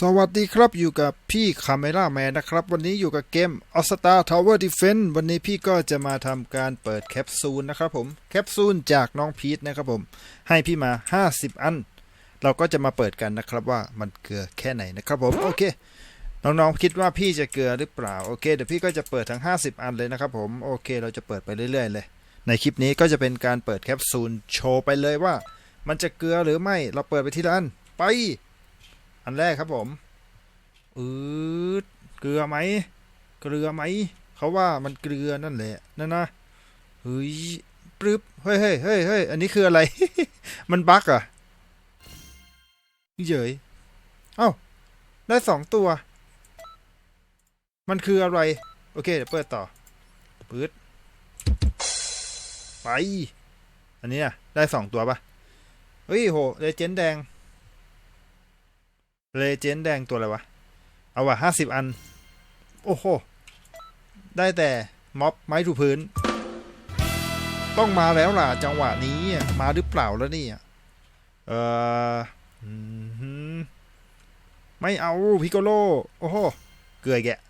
สวัสดีครับอยู่กับพี่คาเมล่าแมนนะครับ วันนี้อยู่กับเกม a l Star Tower Defense วันนี้พี่ก็จะมาทำการเปิดแคปซูลนะครับผมแคปซูลจากน้องพีทนะครับผมให้พี่มา 50 อัน เราก็จะมาเปิดกันนะครับว่ามันเกลือแค่ไหนนะครับผมโอเค น้องๆคิดว่าพี่จะเกลือหรือเปล่าโอเคเดี๋ยวพี่ก็จะเปิดทั้ง 50 อันเลยนะครับผมโอเค เราจะเปิดไปเรื่อย ๆ เลย ในคลิปนี้ก็จะเป็นการเปิดแคปซูลโชว์ไปเลยว่า มันจะเกลือหรือไม่เราเปิดไปทีละอันไป อันแรกครับผมอืดเกลือไหม เกลือไหม เขาว่ามันเกลือนั่นแหละ นั่นนะเฮ้ยปรึบเฮ้ยเฮ้ยเฮ้ยเฮ้ยอันนี้คืออะไร มันบั๊กอะเฉยเอ้า ได้สองตัว มันคืออะไร โอเค เดี๋ยวเปิดต่อปืดไป อันนี้อะได้สองตัวปะเฮ้ยโหเลเจนด์แดง เลเจนด์แดงตัวอะไรวะ เอาว่ะห้าสิบอัน โอ้โห ได้แต่ม็อบไม้ถูพื้น ต้องมาแล้วล่ะ จังหวะนี้มาหรือเปล่าแล้วนี่เอออืมหืมไม่เอาพิโกโล โอ้โห เกลือแกะ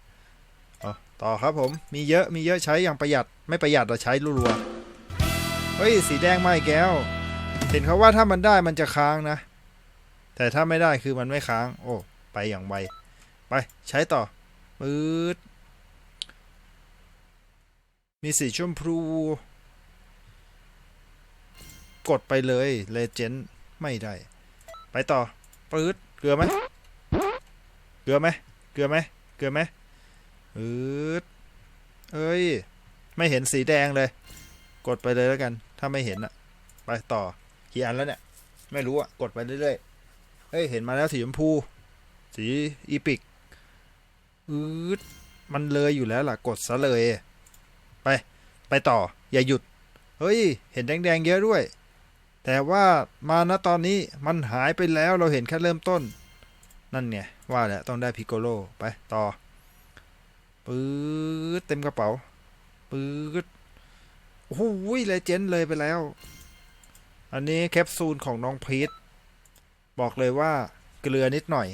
ต่อครับผม มีเยอะมีเยอะใช้อย่างประหยัดไม่ประหยัดเราใช้รัวๆเฮ้ย สีแดงมาอีกแก้ว เห็นเขาว่าถ้ามันได้มันจะค้างนะ แต่ถ้าไม่ได้คือมันไม่ค้าง โอ้ ไปอย่างไว ไปใช้ต่อปืดมีสีชมพู กดไปเลยเลเจนด์ไม่ได้ ไปต่อปืดเกลือไหมเกลือไหมเกลือไหมเกลือไหมปืดเอ้ย ไม่เห็นสีแดงเลย กดไปเลยแล้วกัน ถ้าไม่เห็นอะไปต่อกี่อันแล้วเนี่ย ไม่รู้อะกดไปเรื่อยๆ เฮ้ย เห็นมาแล้วสีชมพู สีอีพิกอืดมันเลยอยู่แล้วล่ะ กดซะเลย ไป ไปต่อ อย่าหยุด เฮ้ย เห็นแดงๆเยอะด้วย แต่ว่ามาณตอนนี้มันหายไปแล้วเราเห็นแค่เริ่มต้น นั่นไงว่าแหละต้องได้พิโกโลไปต่อปื๊ดเต็มกระเป๋าปื๊ดโอ้โหเลเจนด์เลยไปแล้ว อันนี้แคปซูลของน้องพีท บอกเลยว่าเกลือนิดหน่อย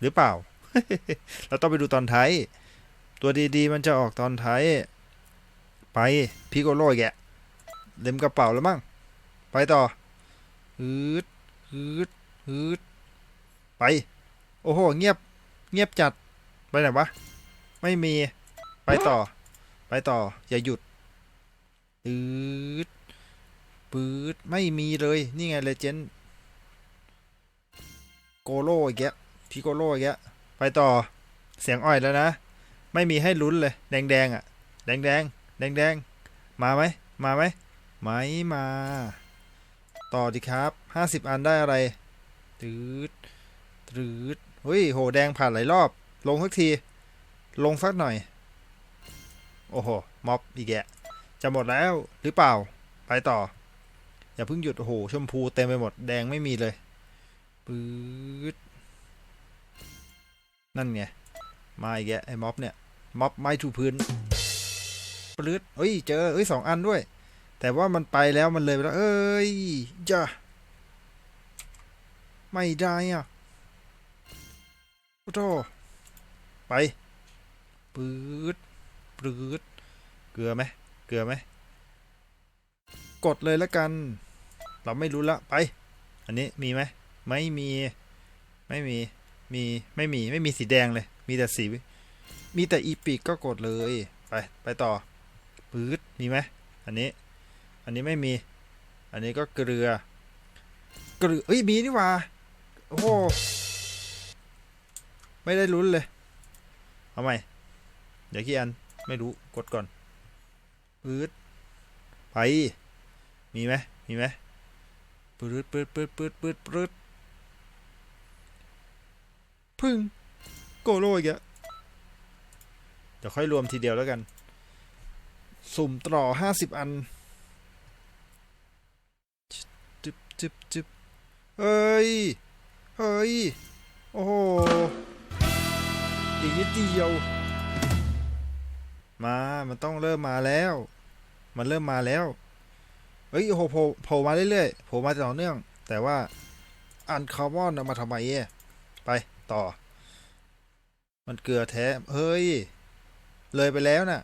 หรือเปล่า เราต้องไปดูตอนท้าย ตัวดีๆ มันจะออกตอนท้าย ไปพิโกโลอีกแกเต็มกระเป๋าแล้วมั้งไปต่อฮึดฮึดฮึดไป โอ้โห เงียบ เงียบจัด ไปไหนวะ ไม่มี ไปต่อ ไปต่อ อย่าหยุดอืดปืดไม่มีเลย นี่ไงเลเจนด์ โกโลอีกแกะพิโกโลอีกแกะไปต่อเสียงอ้อยแล้วนะ ไม่มีให้ลุ้นเลย แดงแดงอะ่ะ แดงแดงแดงแดงมาไหมมาไหมไม่มา ต่อดีครับห้าสิบอันได้อะไรตืดตืดเฮ้ยโหแดงผ่านหลายรอบ ลงสักที ลงสักหน่อย โอ้โหม็อบอีกแกะจะหมดแล้วหรือเปล่า ไปต่อ อย่าเพิ่งหยุดโอ้โหชมพูเต็มไปหมดแดงไม่มีเลย ปื๊ดนั่นไง มาอีกแกไอ้ม็อบเนี่ย ม็อบไม้ถูพื้นปลื้ดเอ้ย เจอ เอ้ยสองอันด้วย แต่ว่ามันไปแล้วมันเลยไปแล้ว เอ้ยจ้าไม่ได้อะโอ้โธไปปื๊ดปื๊ดเกลือไหมเกลือไหม กดเลยแล้วกัน เราไม่รู้ละ ไป อันนี้มีไหม ไม่มี ไม่มี มี ไม่มี ไม่มีสีแดงเลย มีแต่สี มีแต่อีปิกก็กดเลย ไป ไปต่อปื๊ด มีไหม อันนี้ อันนี้ไม่มี อันนี้ก็เกลือ เกลือ เอ้ย มีนี่ว่า โอ้โห ไม่ได้ลุ้นเลย เอาใหม่ เดี๋ยวกี่อัน ไม่รู้ กดก่อนปื๊ด ไป มีไหม มีไหมปื๊ดปื๊ดปื๊ดปื๊ดปื๊ดปื๊ด พึ่งโกโลอีกอะเดี๋ยวค่อยรวมทีเดียวแล้วกัน สุ่มต่อห้าสิบอันจึบจึบจึบเฮ้ย เฮ้ย โอ้โหอีกนิดเดียว มา มันต้องเริ่มมาแล้ว มันเริ่มมาแล้ว เฮ้ยโอ้โหโผล่โผล่มาเรื่อยๆโผล่มาต่อเนื่อง แต่ว่าอันคาร์บอนเอามาทำไมเอ่ไป ต่อ มันเกลือแท้ เฮ้ย เลยไปแล้วน่ะ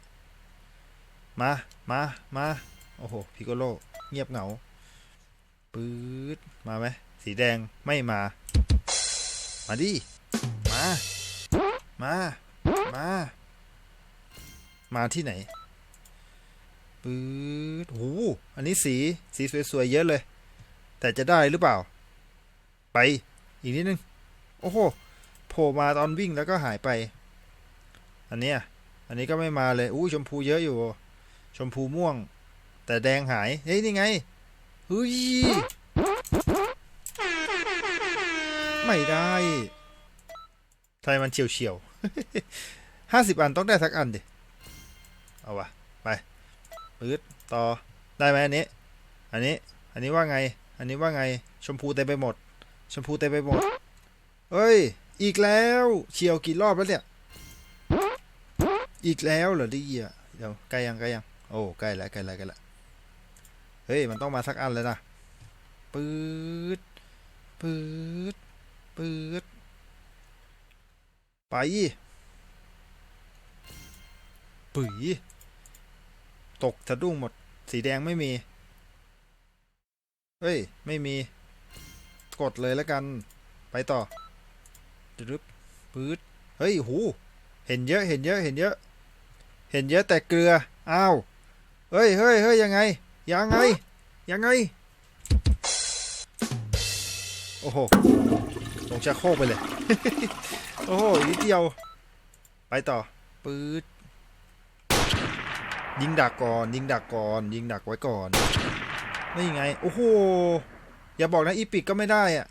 มา มา มา โอ้โห พิโกโล เงียบเหงา ปื๊ด มาไหม สีแดง ไม่มา มาดิ มา มา มา มาที่ไหน ปื๊ดโอ้โหอันนี้สี สีสวยๆ เยอะเลย แต่จะได้หรือเปล่า ไป อีกนิดนึง โอ้โห ผล่มาตอนวิ่งแล้วก็หายไป อันเนี้ย อันนี้ก็ไม่มาเลย อู้ชมพูเยอะอยู่ ชมพูม่วง แต่แดงหาย เฮ้ย นี่ไงเฮ้ยไม่ได้ทำไมมันเฉียวเฉียวห้าสิบอันต้องได้สักอันดิ เอาวะไปปื๊ดต่อ ได้ไหมอันนี้ อันนี้ อันนี้ว่าไง อันนี้ว่าไง ชมพูเต็มไปหมด ชมพูเต็มไปหมด เอ้ย อีกแล้วเฉียวกี่รอบแล้วเนี่ย อีกแล้วเหรอดิอะเดี๋ยวใกล้ยังใกล้ยังโอ้ใกล้แล้วใกล้แล้วใกล้แล้วเฮ้ยมันต้องมาสักอันเลยนะปื๊ดปื๊ดปื๊ดไปปุ๋ยตกสะดุ้งหมด สีแดงไม่มี เฮ้ย ไม่มี กดเลยแล้วกัน ไปต่อ ดึบปื๊ดเฮ้ยหู เห็นเยอะเห็นเยอะเห็นเยอะ เห็นเยอะแต่เกลืออ้าวเฮ้ยเฮ้ยเฮ้ยยังไง ยังไง ยังไง โอ้โหลงชักโครกไปเลย โอ้โหนิดเดียว ไปต่อปื๊ดยิงดักก่อน ยิงดักก่อน ยิงดักไว้ก่อน นี่ไง โอ้โห อย่าบอกนะอีปิกก็ไม่ได้อะ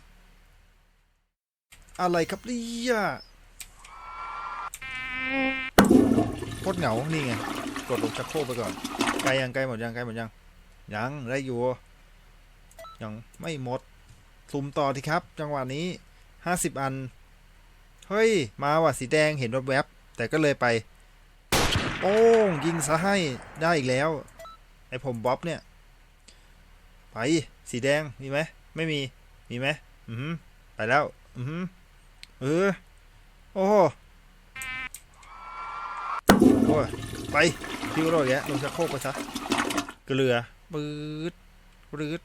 อะไรครับเนี่ยโคตรเหงา นี่ไง กดลงชักโครกไปก่อน ไกลยังไกลหมดยังไกลหมดยัง ยังได้อยู่ ยังไม่หมดซุ่มต่อทีครับ จังหวะนี้ห้าสิบอัน เฮ้ย มาว่ะสีแดงเห็นแวบๆแต่ก็เลยไปโป้งยิงซะให้ได้อีกแล้ว ไอผมบ๊อบเนี่ย ไป สีแดง มีไหม ไม่มี มีไหม อือไปแล้ว อือหือ เออ โอ้โหโอ้ยไปพี่ก็รอดแยะลงชักโครกไปซะเกลือปื๊ดปื๊ด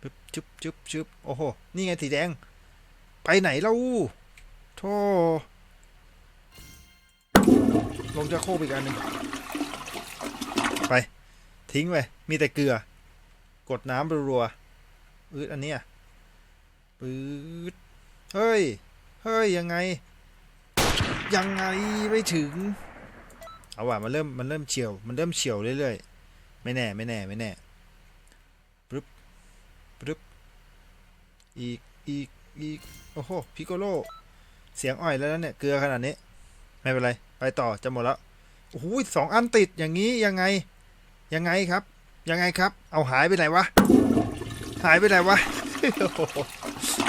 ปึ๊บจุ๊บจุ๊บจุ๊บโอ้โห นี่ไงสีแดง ไปไหนเล่าโธ่ลงชักโครกอีกอันหนึ่งไป ทิ้งไปมีแต่เกลือ กดน้ำรัวๆอืดอันเนี้ยปื๊ดเฮ้ย เฮ้ยยังไง ยังไงไม่ถึง เอาว่ะมันเริ่มมันเริ่มเฉียว มันเริ่มเฉียวเรื่อยๆ ไม่แน่ไม่แน่ไม่แน่ปึ๊บปึ๊บอีกอีกอีกโอ้โหพิโกโลเสียงอ่อยแล้วเนี่ยเกลือขนาดนี้ ไม่เป็นไร ไปต่อจะหมดแล้วโอ้โหสองอันติดอย่างนี้ยังไง ยังไงครับ ยังไงครับ เอาหายไปไหนวะ หายไปไหนวะ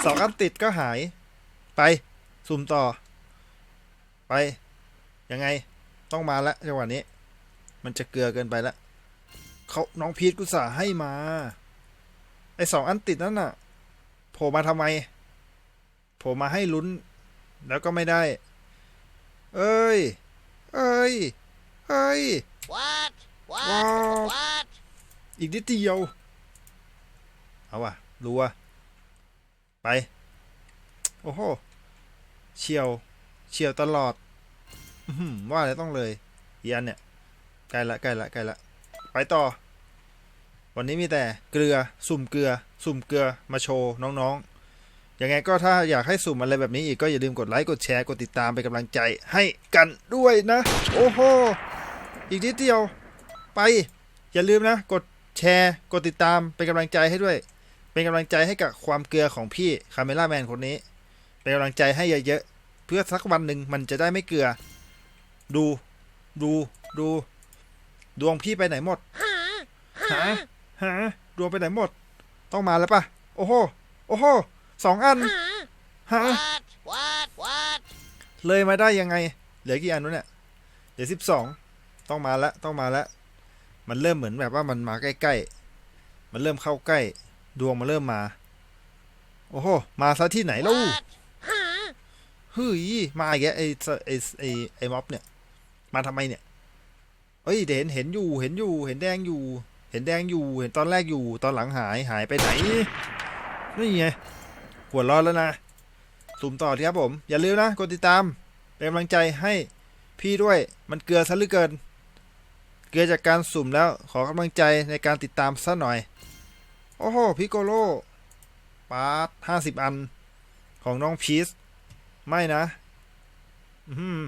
สองอันติดก็หาย ไปสุ่มต่อ ไป ยังไงต้องมาละจังหวะนี้ มันจะเกลือเกินไปละเขาน้องพีทกุศาให้มา ไอสองอันติดนั่นน่ะโผล่มาทำไมโผล่มาให้ลุ้น แล้วก็ไม่ได้ เอ้ย เอ้ย เอ้ย What? What? What? What? อีกนิดเดียว เอาว่ะรัว ไป โอ้โห เฉียวเฉียวตลอดว่าเลยต้องเลยอีอันเนี่ยใกล้ละใกล้ละใกล้ละ ไปต่อ วันนี้มีแต่เกลือสุ่มเกลือ สุ่มเกลือมาโชว์น้องๆยังไงก็ถ้าอยากให้สุ่มอะไรแบบนี้อีกก็อย่าลืมกดไลค์กดแชร์กดติดตามเป็นกำลังใจให้กันด้วยนะ โอ้โหอีกนิดเดียว ไป อย่าลืมนะ กดแชร์กดติดตามเป็นกำลังใจให้ด้วย เป็นกำลังใจให้กับความเกลือของพี่คาเมล่าแมนคนนี้ เป็นกำลังใจให้เยอะๆเพื่อสักวันหนึ่งมันจะได้ไม่เกลือ ดู ดูดู ดวงพี่ไปไหนหมดหาหาดวงไปไหนหมด ต้องมาแล้วปะโอ้โหโอ้โหสองอันหา What? What? What? เลยมาได้ยังไง เหลือกี่อันวะเนี่ยเหลือสิบสองต้องมาและต้องมาและมันเริ่มเหมือนแบบว่ามันมาใกล้ๆ มันเริ่มเข้าใกล้ ดวงมันเริ่มมา โอ้โห มาซะที่ไหนแล้ว What? ฮเฮ้ยมาอีกแล้วไอ้ไอ้ไอ้ไอ้ม็อบเนี่ย มาทำไมเนี่ยเอ้ยเห็นเห็นอยู่เห็นอยู่ เห็นแดงอยู่ เห็นแดงอยู่ เห็นตอนแรกอยู่ ตอนหลังหายหายไปไหนนี่ไงหัวร้อนแล้วนะสุ่มต่อดีครับผม อย่าลืมนะกดติดตาม เป็นกำลังใจให้พี่ด้วยมันเกลือซะเหลือเกิน เกลือจากการสุ่มแล้วขอกำลังใจในการติดตามซะหน่อย โอ้โหพิโกโลปาร์ตห้าสิบอันของน้องพีช ไม่นะ อือหือ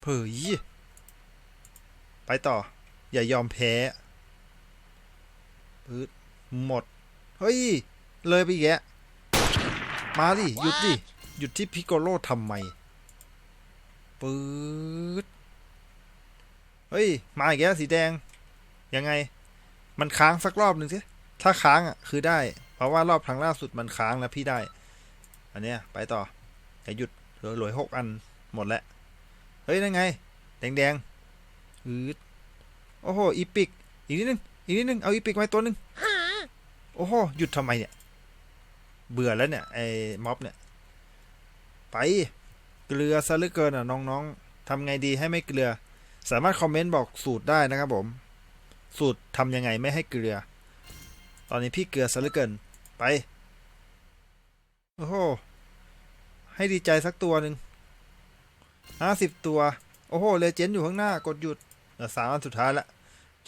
เผยไปต่อ อย่ายอมแพ้ปืดหมด เฮ้ย เลยไปอีกแกะมาดิ หยุดดิ หยุดที่พิโกโลทำไมปืดเฮ้ย มาอีกแล้วสีแดง ยังไง มันค้างสักรอบหนึ่งสิ ถ้าค้างอะ คือได้ เพราะว่ารอบครั้งล่าสุดมันค้างแล้วพี่ได้ อันเนี้ยไปต่ออย่าหยุดเหลือหลือหกอันหมดแล้ว เฮ้ยนั่นไง แดงแดงอืดโอ้โหอีปิก อีกนิดนึง อีกนิดนึง เอาอีปิกไว้ตัวหนึงโอ้โหหยุดทำไมเนี่ย เบื่อแล้วเนี่ยไอ้ม็อบเนี่ย ไปเกลือซะเหลือเกินอะน้องๆทำไงดีให้ไม่เกลือ สามารถคอมเมนต์บอกสูตรได้นะครับผม สูตรทำยังไงไม่ให้เกลือ ตอนนี้พี่เกลือซะเหลือเกิน ไป โอ้โห ให้ดีใจสักตัวหนึ่งห้าสิบตัว โอ้โห เลเจนด์อยู่ข้างหน้ากดหยุดเหลือสามอันสุดท้ายละ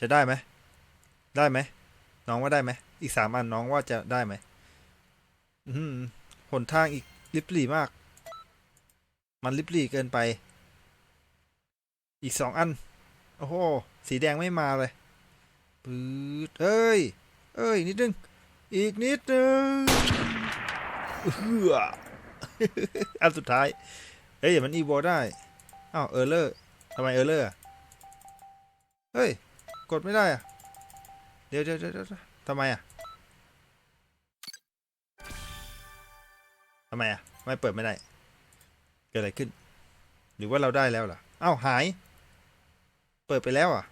จะได้ไหม ได้ไหม น้องว่าได้ไหม อีกสามอันน้องว่าจะได้ไหม อืมหนทางอีกลิบหลี่มาก มันลิบหลี่เกินไป อีกสองอัน โอ้โห สีแดงไม่มาเลยปืดเอ้ย เอ้ย นิดนึง อีกนิดนึงเฮืออันสุดท้าย เฮ้ยมันอีโวได้ อ้าวเออร์เลอร์ทำไมเออร์เลอร์เฮ้ย กดไม่ได้อะเดี๋ยวเดี๋ยวเดี๋ยวเดี๋ยวทำไมอะทำไมอะไม่เปิดไม่ได้ เกิดอะไรขึ้น หรือว่าเราได้แล้วเหรออ้าวหาย เปิดไปแล้วอะ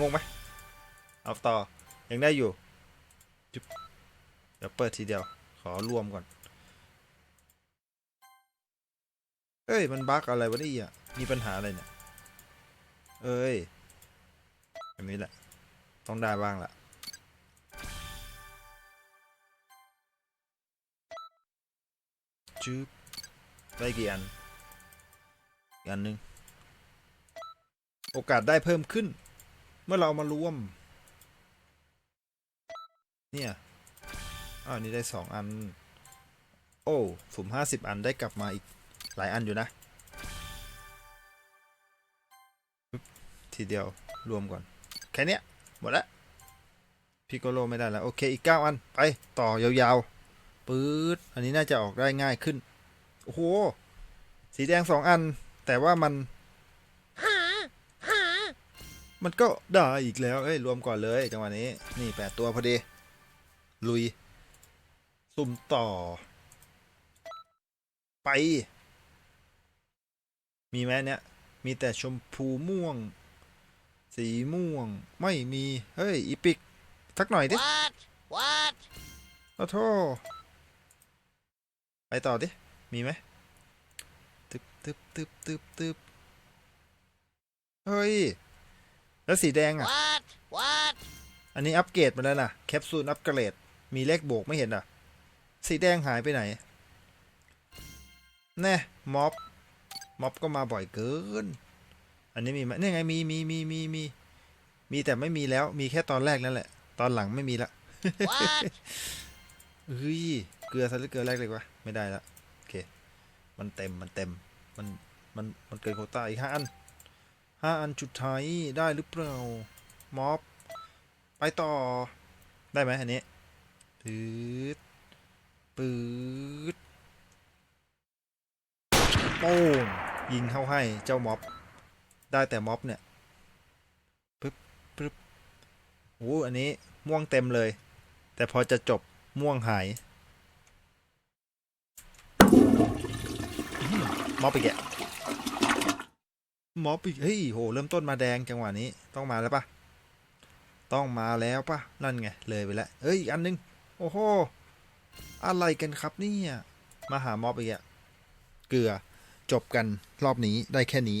งงไหมเอาต่อ ยังได้อยู่จุ๊บเดี๋ยวเปิดทีเดียว ขอรวมก่อน เอ้ย มันบั๊กอะไรวะนี่อะ มีปัญหาอะไรเนี่ย เอ้ยแบบนี้แหละ ต้องได้บ้างละจุ๊บได้กี่อัน อีกอันหนึ่ง โอกาสได้เพิ่มขึ้น เมื่อเรามารวม เนี่ยอ้าวนี่ได้สองอัน โอ้สุ่มห้าสิบอันได้กลับมาอีกหลายอันอยู่นะ ทีเดียวรวมก่อน แค่นี้หมดแล้วพิโกโลไม่ได้แล้ว โอเค อีกเก้าอัน ไป ต่อยาวๆปื๊ดอันนี้น่าจะออกได้ง่ายขึ้น โอ้โห สีแดงสองอัน แต่ว่ามัน มันก็ได้อีกแล้วเอ้ยรวมก่อนเลยจังหวะนี้ นี่แปดตัวพอดี ลุย สุ่มต่อ ไป มีไหมเนี่ย มีแต่ชมพูม่วง สีม่วง ไม่มี เฮ้ย อีปิกสักหน่อยดิ What? What? โอ้โทไปต่อดิ มีไหมตึบตึบตึบตึบตึบเฮ้ย แล้วสีแดงอะ What? What? อันนี้อัปเกรดมาแล้วนะแคปซูลอัปเกรด มีเลขโบวกไม่เห็นอะ สีแดงหายไปไหน แน่ ม็อบ ม็อบก็มาบ่อยเกิน อันนี้มีไหมนี่ไง มีมีมีมีมี มีแต่ไม่มีแล้ว มีแค่ตอนแรกนั่นแหละ ตอนหลังไม่มีละ What? เฮ้ย เกลือซะหรือเกลือแรกเลยวะ ไม่ได้ละ โอเค มันเต็ม มันเต็ม มัน มัน มันเกินโควต้าอีกห้าอัน ห้าอันจุดท้ายได้หรือเปล่าม็อบไปต่อ ได้ไหมอันนี้ปืดปืดโป้งยิงเข้าให้เจ้าม็อบ ได้แต่ม็อบเนี่ยปึ๊บปึ๊บโอ้อันนี้ม่วงเต็มเลย แต่พอจะจบม่วงหายม็อบอีกแกะ มอบอีกเฮ้ยโห เริ่มต้นมาแดงจังหวะนี้ต้องมาแล้วปะต้องมาแล้วปะนั่นไง เลยไปแล้วเอ้ยอีกอันนึง โอ้โห อะไรกันครับเนี่ยมาหามอบอีกอะเกลือจบกันรอบนี้ได้แค่นี้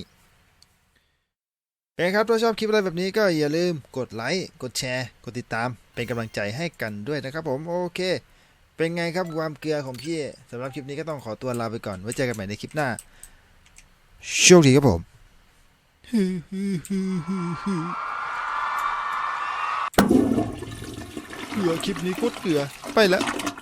เองครับถ้าชอบคลิปอะไรแบบนี้ก็อย่าลืมกดไลค์กดแชร์ กดติดตาม เป็นกำลังใจให้กันด้วยนะครับผมโอเค เป็นไงครับความเกลือของพี่สำหรับคลิปนี้ก็ต้องขอตัวลาไปก่อนไว้เจอกันใหม่ในคลิปหน้าโชคดีครับผม เกลือคลิปนี้โคตรเกลือไปแล้ว